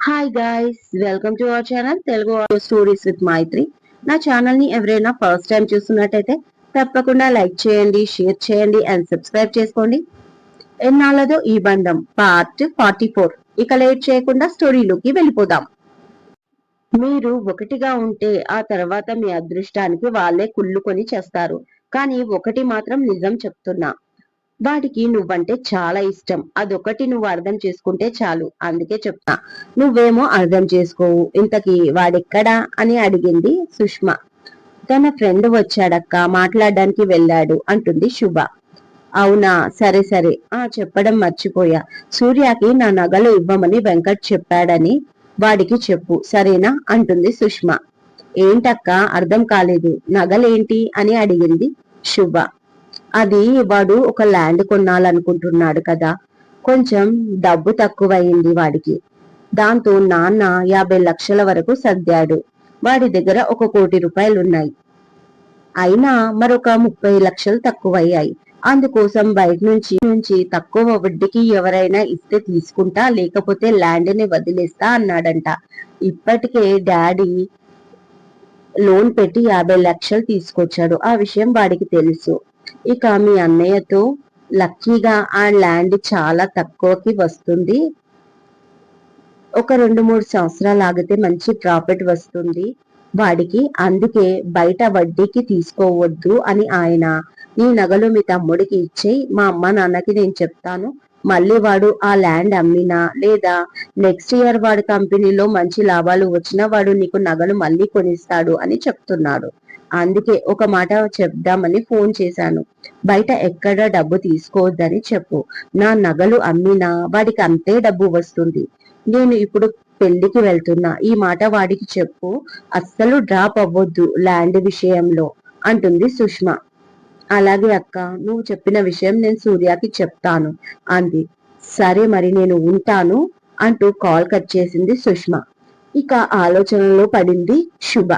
Hi guys welcome to our channel Telugu stories with Maitri నా ఛానల్ని ఎవరైనా first time చూస్తున్నట్టయితే తప్పకుండా లైక్ చేయండి షేర్ చేయండి అండ్ సబ్స్క్రైబ్ చేసుకోండి. ఎన్నాళ్ళదో ఈ బంధం పార్ట్ ఫార్టీ ఫోర్ ఇక లేట్ చేయకుండా స్టోరీలోకి వెళ్ళిపోదాం. మీరు ఒకటిగా ఉంటే ఆ తర్వాత మీ అదృష్టానికి వాళ్ళే కుళ్ళుకొని చేస్తారు. కానీ ఒకటి మాత్రం నిజం చెప్తున్నా. వాడికి నువ్వంటే చాలా ఇష్టం. అదొకటి నువ్వు అర్థం చేసుకుంటే చాలు. అందుకే చెప్తా. నువ్వేమో అర్థం చేసుకోవు. ఇంతకీ వాడెక్కడా అని అడిగింది సుష్మ. తన ఫ్రెండ్ వచ్చాడక్క. మాట్లాడడానికి వెళ్ళాడు అంటుంది శుభ. అవునా? సరే సరే. ఆ చెప్పడం మర్చిపోయా. సూర్యకి నా నగలు ఇవ్వమని వెంకట్ చెప్పాడని వాడికి చెప్పు. సరేనా? అంటుంది సుష్మ. ఏంటక్క? అర్థం కాలేదు. నగలేంటి? అని అడిగింది శుభ. అది వాడు ఒక ల్యాండ్ కొనాలనుకుంటున్నాడు కదా. కొంచెం డబ్బు తక్కువయింది వాడికి. దాంతో నాన్న యాభై లక్షల వరకు సర్దాడు. వాడి దగ్గర ఒక కోటి రూపాయలు ఉన్నాయి అయినా మరొక ముప్పై లక్షలు తక్కువయ్యాయి. అందుకోసం బయట నుంచి నుంచి తక్కువ వడ్డీకి ఎవరైనా ఇస్తే తీసుకుంటా లేకపోతే ల్యాండ్ని వదిలేస్తా అన్నాడంట. ఇప్పటికే డాడీ లోన్ పెట్టి యాభై లక్షలు తీసుకొచ్చాడు. ఆ విషయం వాడికి తెలుసు. ఇక మీ అన్నయ్యతో లక్కీగా ఆ ల్యాండ్ చాలా తక్కువకి వస్తుంది. ఒక రెండు మూడు సంవత్సరాలు ఆగితే మంచి ప్రాఫిట్ వస్తుంది. వాడికి అందుకే బయట వడ్డీకి తీసుకోవద్దు అని ఆయన నీ నగలు మీ తమ్ముడికి ఇచ్చేయి మా అమ్మ నాన్నకి నేను చెప్తాను మళ్ళీ వాడు ఆ ల్యాండ్ అమ్మినా లేదా నెక్స్ట్ ఇయర్ వాడి కంపెనీలో మంచి లాభాలు వచ్చినా వాడు నీకు నగలు మళ్ళీ కొనిస్తాడు అని చెప్తున్నాడు. అందుకే ఒక మాట చెప్దామని ఫోన్ చేశాను. బయట ఎక్కడ డబ్బు తీసుకోవద్దని చెప్పు. నా నగలు అమ్మినా వాడికి అంతే డబ్బు వస్తుంది. నేను ఇప్పుడు పెళ్ళికి వెళ్తున్నా. ఈ మాట వాడికి చెప్పు. అస్సలు డ్రాప్ అవ్వద్దు ల్యాండ్ విషయంలో అంటుంది సుష్మా. అలాగే అక్క నువ్వు చెప్పిన విషయం నేను సూర్యకి చెప్తాను అంది. సరే మరి నేను ఉంటాను అంటూ కాల్ కట్ చేసింది సుష్మ. ఇక ఆలోచనలో పడింది శుభ.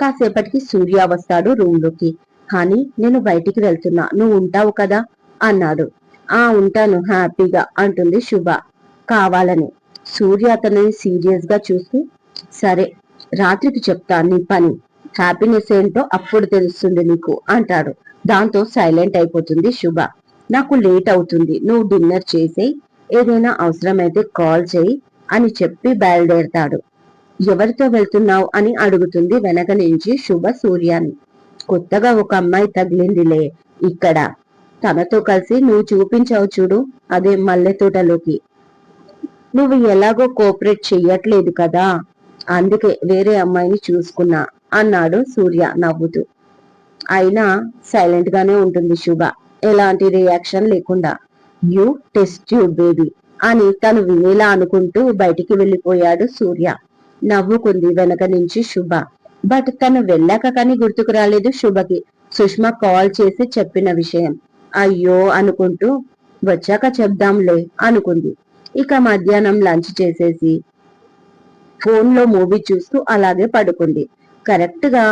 కాసేపటికి సూర్య వస్తాడు రూమ్లోకి. కానీ నేను బయటికి వెళ్తున్నా. నువ్వు ఉంటావు కదా? అన్నాడు. ఆ ఉంటాను. హ్యాపీగా అంటుంది శుభ. కావాలని. సూర్య అతనిని సీరియస్గా చూస్తూ సరే రాత్రికి చెప్తా నీ పని. హ్యాపీనెస్ ఏంటో అప్పుడు తెలుస్తుంది నీకు అంటాడు. దాంతో సైలెంట్ అయిపోతుంది శుభ. నాకు లేట్ అవుతుంది. నువ్వు డిన్నర్ చేసేయి. ఏదైనా అవసరమైతే కాల్ చేయి అని చెప్పి బయలుదేరతాడు. ఎవరితో వెళ్తున్నావు అని అడుగుతుంది వెనక నుంచి శుభ సూర్యాన్ని కొత్తగా ఒక అమ్మాయి తగిలిందిలే ఇక్కడ. తనతో కలిసి నువ్వు చూపించావు చూడు అదే మల్లె తోటలోకి. నువ్వు ఎలాగో కోఆపరేట్ చెయ్యట్లేదు కదా అందుకే వేరే అమ్మాయిని చూసుకున్నా అన్నాడు సూర్య నవ్వుతూ. అయినా సైలెంట్ గానే ఉంటుంది శుభ ఎలాంటి రియాక్షన్ లేకుండా. యూ టెస్ట్ యూ బేబీ అని తను వినేలా అనుకుంటూ బయటికి వెళ్ళిపోయాడు సూర్య. నవ్వుకుంది వెనక నుంచి శుభ. బట్ తను వెళ్ళాక కానీ గుర్తుకు రాలేదు శుభకి. సుష్మ కాల్ చేసి చెప్పిన విషయం. అయ్యో అనుకుంటూ వచ్చాక చెప్దాంలే అనుకుంది. ఇక మధ్యాహ్నం లంచ్ చేసేసి ఫోన్లో మూవీ చూస్తూ అలాగే పడుకుంది. కరెక్ట్గా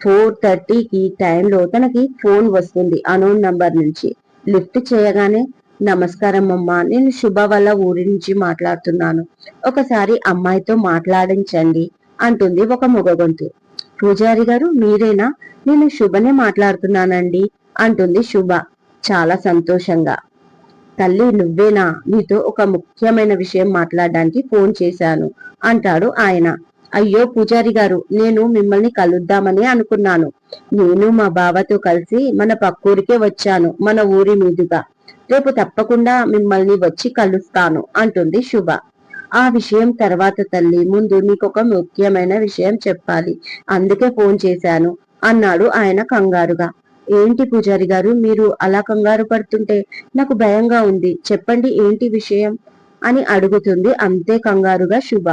ఫోర్ థర్టీకి టైంలో తనకి ఫోన్ వస్తుంది అనోన్ నంబర్ నుంచి. లిఫ్ట్ చేయగానే నమస్కారం అమ్మా నేను శుభ వల్ల ఊరి నుంచి మాట్లాడుతున్నాను. ఒకసారి అమ్మాయితో మాట్లాడించండి అంటుంది ఒక మొగ గొంతు పూజారి గారు మీరేనా? నేను శుభనే మాట్లాడుతున్నానండి అంటుంది శుభ చాలా సంతోషంగా. తల్లి నువ్వేనా? నీతో ఒక ముఖ్యమైన విషయం మాట్లాడడానికి ఫోన్ చేశాను అంటాడు ఆయన. అయ్యో పూజారి గారు నేను మిమ్మల్ని కలుద్దామని అనుకున్నాను. నేను మా బావతో కలిసి మన పక్కూరికే వచ్చాను మన ఊరి మీదుగా. రేపు తప్పకుండా మిమ్మల్ని వచ్చి కలుస్తాను అంటుంది శుభ. ఆ విషయం తర్వాత తల్లి ముందు నీకొక ముఖ్యమైన విషయం చెప్పాలి. అందుకే ఫోన్ చేశాను అన్నాడు ఆయన కంగారుగా. ఏంటి పూజారి గారు మీరు అలా కంగారు పడుతుంటే నాకు భయంగా ఉంది చెప్పండి ఏంటి విషయం? అని అడుగుతుంది అంతే కంగారుగా శుభ.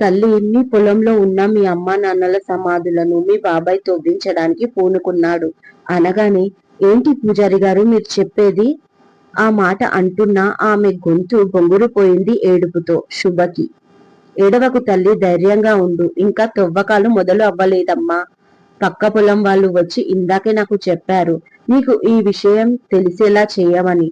తల్లి మీ పొలంలో ఉన్న మీ అమ్మా నాన్నల సమాధులను మీ బాబాయ్ తోపించడానికి పూనుకున్నాడు. అనగానే ఏంటి పూజారి గారు మీరు చెప్పేది? ఆ మాట అంటున్నా ఆమె గొంతు బొంగురుపోయింది ఏడుపుతో శుభకి. ఏడవకు తల్లి ధైర్యంగా ఉండు ఇంకా తవ్వకాలు మొదలు అవ్వలేదమ్మా. పక్క పొలం వాళ్ళు వచ్చి ఇందాకే నాకు చెప్పారు నీకు ఈ విషయం తెలిసేలా చేయమని.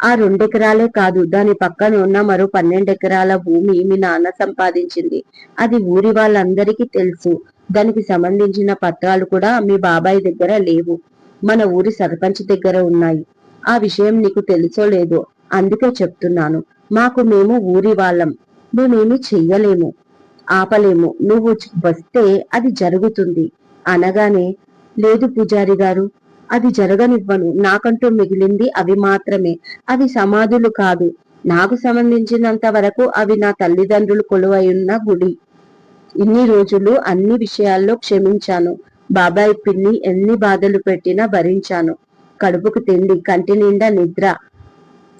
ఆ రెండెకరాలే కాదు దాని పక్కన ఉన్న మరో పన్నెండు ఎకరాల భూమి మీ నాన్న సంపాదించింది. అది ఊరి వాళ్ళందరికీ తెలుసు దానికి సంబంధించిన పత్రాలు కూడా మీ బాబాయ్ దగ్గర లేవు. మన ఊరి సర్పంచ్ దగ్గర ఉన్నాయి. ఆ విషయం నీకు తెలుసో లేదో అందుకే చెప్తున్నాను. మాకు మేము ఊరి వాళ్ళం. మేమేమి చెయ్యలేము. ఆపలేము. నువ్వు వస్తే అది జరుగుతుంది. అనగానే లేదు పూజారి గారు అది జరగనివ్వను. నాకంటూ మిగిలింది అవి మాత్రమే. అవి సమాధులు కాదు. నాకు సంబంధించినంత వరకు అవి నా తల్లిదండ్రులు కొలువై ఉన్న గుడి. ఇన్ని రోజులు అన్ని విషయాల్లో క్షమించాను. బాబాయ్ పిన్ని ఎన్ని బాధలు పెట్టినా భరించాను. కడుపుకు తిండి కంటి నిండా నిద్ర.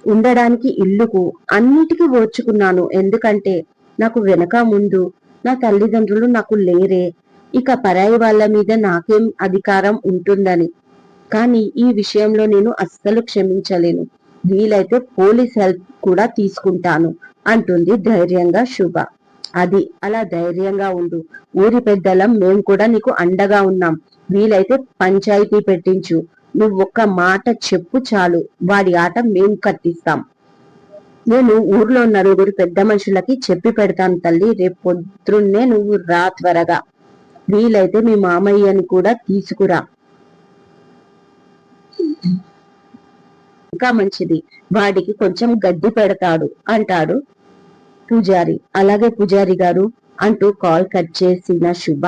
ఉండడానికి ఇల్లుకు అన్నిటికీ ఓర్చుకున్నాను. ఎందుకంటే నాకు వెనక ముందు నా తల్లిదండ్రులు నాకు లేరే. ఇక పరాయి వాళ్ళ మీద నాకేం అధికారం ఉంటుందని. కానీ ఈ విషయంలో నేను అస్సలు క్షమించలేను. వీలైతే పోలీస్ హెల్ప్ కూడా తీసుకుంటాను అంటుంది ధైర్యంగా శుభ. అది. అలా ధైర్యంగా ఉండు. ఊరి పెద్దలం మేము కూడా నీకు అండగా ఉన్నాం. వీలైతే పంచాయతీ పెట్టించు. నువ్వు ఒక్క మాట చెప్పు చాలు. వాడి ఆట మేము కట్టిస్తాం. నేను ఊర్లో నలుగురు పెద్ద మనుషులకి చెప్పి పెడతాను తల్లి. రేపు పొద్దున్నే నువ్వు రా త్వరగా. వీలైతే మీ మామయ్యని కూడా తీసుకురా. ఇంకా మంచిది. వాడికి కొంచెం గడ్డి పెడతాడు. అంటాడు. పూజారి. అలాగే పూజారి గారు అంటూ కాల్ కట్ చేసిన శుభ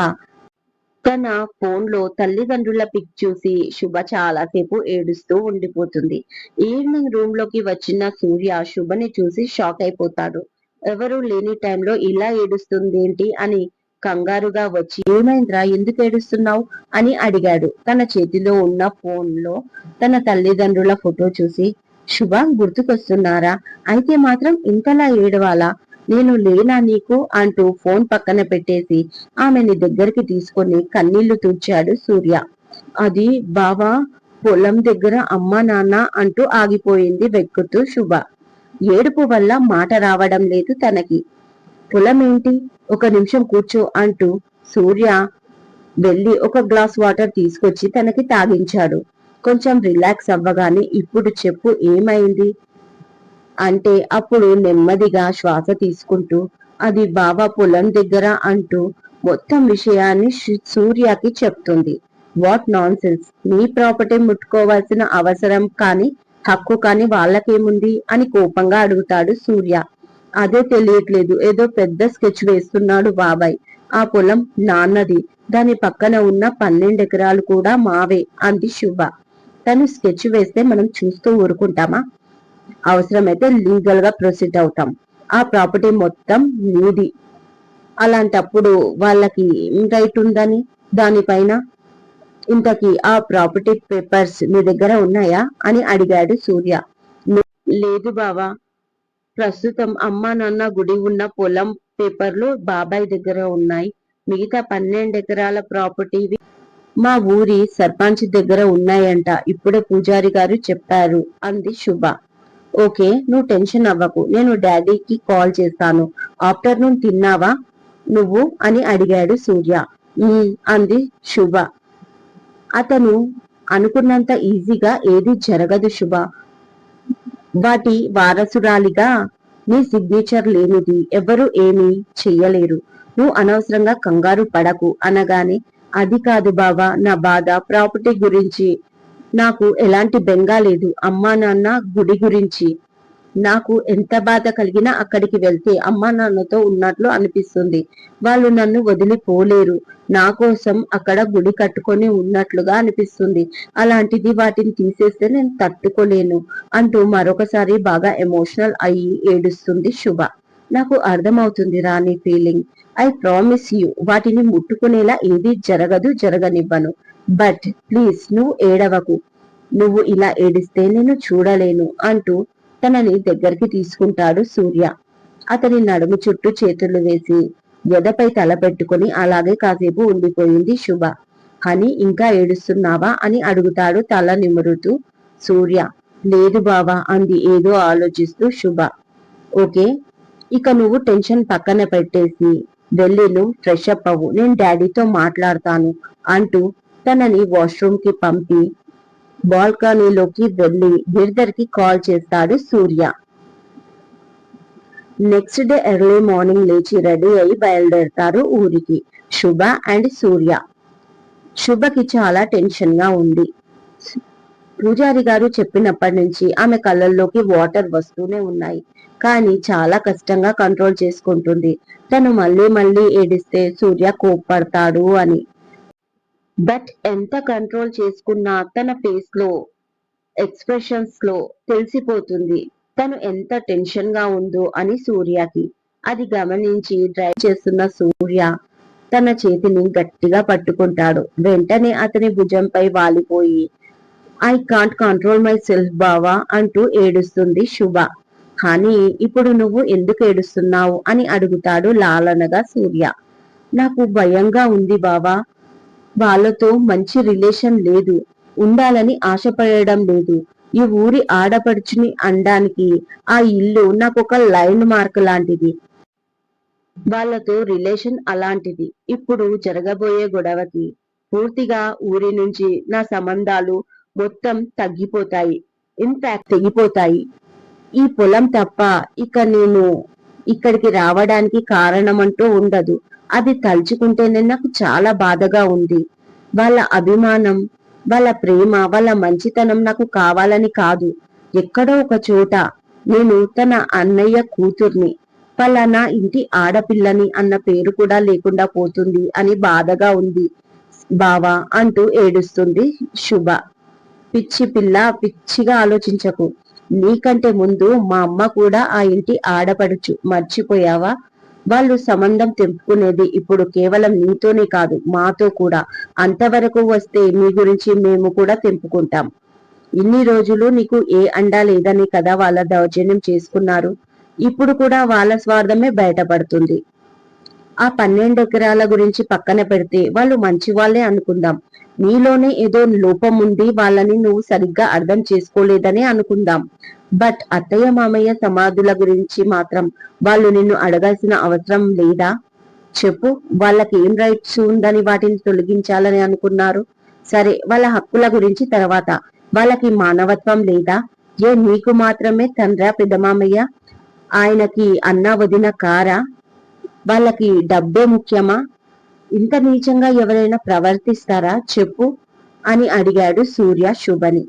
తన ఫోన్లో తల్లిదండ్రుల పిక్ చూసి శుభ చాలాసేపు ఏడుస్తూ ఉండిపోతుంది. ఈవినింగ్ రూమ్లోకి వచ్చిన సూర్య శుభని చూసి షాక్ అయిపోతాడు. ఎవరు లేని టైంలో ఇలా ఏడుస్తుంది ఏంటి అని కంగారుగా వచ్చి ఏమైందిరా? ఎందుకు ఏడుస్తున్నావు? అని అడిగాడు. తన చేతిలో ఉన్న ఫోన్లో తన తల్లిదండ్రుల ఫోటో చూసి శుభ గుర్తుకొస్తున్నారా? అయితే మాత్రం ఇంతలా ఏడవాలా? నేను లేనా నీకు? అంటూ ఫోన్ పక్కన పెట్టేసి ఆమెని దగ్గరికి తీసుకొని కన్నీళ్ళు తుడిచాడు సూర్య. అది బావా పొలం దగ్గర అమ్మ నాన్న అంటూ ఆగిపోయింది వెక్కుతూ శుభ. ఏడుపు వల్ల మాట రావడం లేదు తనకి. పొలం ఏంటి ఒక నిమిషం కూర్చో అంటూ సూర్య వెళ్ళి ఒక గ్లాస్ వాటర్ తీసుకొచ్చి తనకి తాగించాడు. కొంచెం రిలాక్స్ అవ్వగానే ఇప్పుడు చెప్పు ఏమైంది? అంటే అప్పుడు నెమ్మదిగా శ్వాస తీసుకుంటూ అది బాబా పొలం దగ్గర అంటూ మొత్తం విషయాన్ని సూర్యకి చెప్తుంది. వాట్ నాన్ సెన్స్ నీ ప్రాపర్టీ ముట్టుకోవాల్సిన అవసరం కానీ హక్కు కానీ వాళ్ళకేముంది? అని కోపంగా అడుగుతాడు సూర్య. అదే తెలియట్లేదు. ఏదో పెద్ద స్కెచ్ వేస్తున్నాడు బాబాయ్. ఆ పొలం నాన్నది. దాని పక్కన ఉన్న పన్నెండు ఎకరాలు కూడా మావే అంది శుభ. తను స్కెచ్ వేస్తే మనం చూస్తూ ఊరుకుంటామా? అవసరమైతే లీగల్గా ప్రొసీడ్ అవుతాం. ఆ ప్రాపర్టీ మొత్తం నీది. అలాంటప్పుడు వాళ్ళకి ఏం రైట్ ఉందని? దానిపైన ఇంతకి ఆ ప్రాపర్టీ పేపర్స్ మీ దగ్గర ఉన్నాయా? అని అడిగాడు సూర్య. లేదు బావా. ప్రస్తుతం అమ్మా నాన్న గుడి ఉన్న పొలం పేపర్లు బాబాయ్ దగ్గర ఉన్నాయి. మిగతా పన్నెండు ఎకరాల ప్రాపర్టీ మా ఊరి సర్పంచ్ దగ్గర ఉన్నాయంట ఇప్పుడే పూజారి గారు చెప్పారు అంది శుభ. ఓకే నువ్వు టెన్షన్ అవ్వకు నేను డాడీకి కాల్ చేస్తాను. ఆఫ్టర్నూన్ తిన్నావా? నువ్వు? అని అడిగాడు సూర్య. అంది శుభ. అతను అనుకున్నంత ఈజీగా ఏది జరగదు శుభ. వాటి వారసురాలిగా నీ సిగ్నేచర్ లేనిది ఎవరు ఏమీ చెయ్యలేరు. నువ్వు అనవసరంగా కంగారు పడకు అనగానే అది కాదు బావా నా బాధ ప్రాపర్టీ గురించి. నాకు ఎలాంటి బెంగా లేదు అమ్మా నాన్న గుడి గురించి. నాకు ఎంత బాధ కలిగినా అక్కడికి వెళ్తే అమ్మా నాన్నతో ఉన్నట్లు అనిపిస్తుంది. వాళ్ళు నన్ను వదిలిపోలేరు. నా కోసం అక్కడ గుడి కట్టుకొని ఉన్నట్లుగా అనిపిస్తుంది. అలాంటిది వాటిని తీసేస్తే నేను తట్టుకోలేను అంటూ మరొకసారి బాగా ఎమోషనల్ అయ్యి ఏడుస్తుంది శుభ. నాకు అర్థమవుతుంది రాని ఫీలింగ్ ఐ ప్రామిస్ యూ వాటిని ముట్టుకునేలా ఏది జరగదు జరగనివ్వను. బట్ ప్లీజ్ నువ్వు ఏడవకు. నువ్వు ఇలా ఏడిస్తే నేను చూడలేను అంటూ తనని దగ్గరికి తీసుకుంటాడు సూర్య. అతని నడుము చుట్టూ చేతులు వేసి ఎదపై తల పెట్టుకుని అలాగే కాసేపు ఉండిపోయింది శుభ. హని ఇంకా ఏడుస్తున్నావా? అని అడుగుతాడు తల నిమురుతూ సూర్య. లేదు బావా అంది ఏదో ఆలోచిస్తూ శుభ. ఓకే ఇక నువ్వు టెన్షన్ పక్కన పెట్టేసి వెళ్ళి నువ్వు ఫ్రెష్ అప్ అవ్వు. నేను డాడీతో మాట్లాడతాను అంటూ తనని వాష్రూమ్కి పంపి బాల్కనీలోకి వెళ్ళి గిరిధర్కి కాల్ చేస్తాడు Surya. Next day early morning లేచి రెడీ అయి బయలుదేరతారు ఊరికి శుభ అండ్ సూర్య. శుభకి చాలా టెన్షన్గా ఉంది. పూజారి గారు చెప్పినప్పటి నుంచి ఆమె కళ్ళల్లోకి వాటర్ వస్తూనే ఉన్నాయి. కానీ చాలా కష్టంగా కంట్రోల్ చేసుకుంటుంది. తను మళ్ళీ మళ్ళీ ఏడిస్తే సూర్య కోప్పడతాడు అని. బట్ ఎంత కంట్రోల్ చేసుకున్నా తన ఫేస్లో ఎక్స్ప్రెషన్స్లో తెలిసిపోతుంది. తను ఎంత టెన్షన్గా ఉందో అని సూర్యకి. అది గమనించి డ్రైవ్ చేస్తున్న సూర్య తన చేతిని గట్టిగా పట్టుకుంటాడు. వెంటనే అతని భుజంపై వాలిపోయి I can't control myself బావా అంటూ ఏడుస్తుంది శుభ. కానీ ఇప్పుడు నువ్వు ఎందుకు ఏడుస్తున్నావు అని అడుగుతాడు లాలనగా సూర్య. నాకు భయంగా ఉంది బావా. వాళ్ళతో మంచి రిలేషన్ లేదు. ఉండాలని ఆశపడడం లేదు. ఈ ఊరి ఆడపడుచుని అనడానికి ఆ ఇల్లు నాకు ఒక లైన్ మార్క్ లాంటిది. వాళ్ళతో రిలేషన్ అలాంటిది. ఇప్పుడు జరగబోయే గొడవకి పూర్తిగా ఊరి నుంచి నా సంబంధాలు మొత్తం తగ్గిపోతాయి. ఇన్ఫాక్ట్ తెగిపోతాయి. ఈ పొలం తప్ప ఇక నేను ఇక్కడికి రావడానికి కారణమంటూ ఉండదు. అది తలుచుకుంటేనే నాకు చాలా బాధగా ఉంది. వాళ్ళ అభిమానం వాళ్ళ ప్రేమ వాళ్ళ మంచితనం నాకు కావాలని కాదు. ఎక్కడో ఒక చోట నేను తన అన్నయ్య కూతుర్ని పలానా ఇంటి ఆడపిల్లని అన్న పేరు కూడా లేకుండా పోతుంది అని బాధగా ఉంది. బావా అంటూ ఏడుస్తుంది శుభ. పిచ్చి పిల్ల పిచ్చిగా ఆలోచించకు. నీకంటే ముందు మా అమ్మ కూడా ఆ ఇంటి ఆడపడుచు. మర్చిపోయావా? వాళ్ళు సంబంధం తెంపుకునేది ఇప్పుడు కేవలం నీతోనే కాదు మాతో కూడా. అంతవరకు వస్తే మీ గురించి మేము కూడా తెంపుకుంటాం. ఇన్ని రోజులు నీకు ఏ అండా లేదని కదా వాళ్ళ దౌర్జన్యం చేసుకున్నారు. ఇప్పుడు కూడా వాళ్ళ స్వార్థమే బయటపడుతుంది. ఆ పన్నెండు ఎకరాల గురించి పక్కన పెడితే వాళ్ళు మంచి వాళ్ళే అనుకుందాం. నీలోనే ఏదో లోపం ఉంది వాళ్ళని నువ్వు సరిగ్గా అర్థం చేసుకోలేదని అనుకుందాం. బట్ అత్తయ్య మామయ్య సమాధుల గురించి మాత్రం వాళ్ళు నిన్ను అడగాల్సిన అవసరం లేదా? చెప్పు వాళ్ళకి ఏం రైట్స్ ఉందని వాటిని తొలగించాలని అనుకున్నారు? సరే వాళ్ళ హక్కుల గురించి తర్వాత. వాళ్ళకి మానవత్వం లేదా? ఏ నీకు మాత్రమే తండ్రా పెద్దమామయ్య? ఆయనకి అన్న వదిన కారా? వాళ్ళకి డబ్బే ముఖ్యమా? ఇంత నీచంగా ఎవరైనా ప్రవర్తిస్తారా? చెప్పు అని అడిగాడు సూర్య శుభని.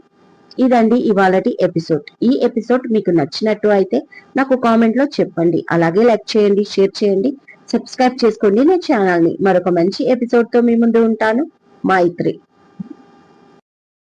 ఇదండి ఇవాళటి ఎపిసోడ్. ఈ ఎపిసోడ్ మీకు నచ్చినట్టు అయితే నాకు కామెంట్లో చెప్పండి. అలాగే లైక్ చేయండి షేర్ చేయండి సబ్స్క్రైబ్ చేసుకోండి నా ఛానల్ని మరొక మంచి ఎపిసోడ్తో మీ ముందు ఉంటాను. మైత్రి.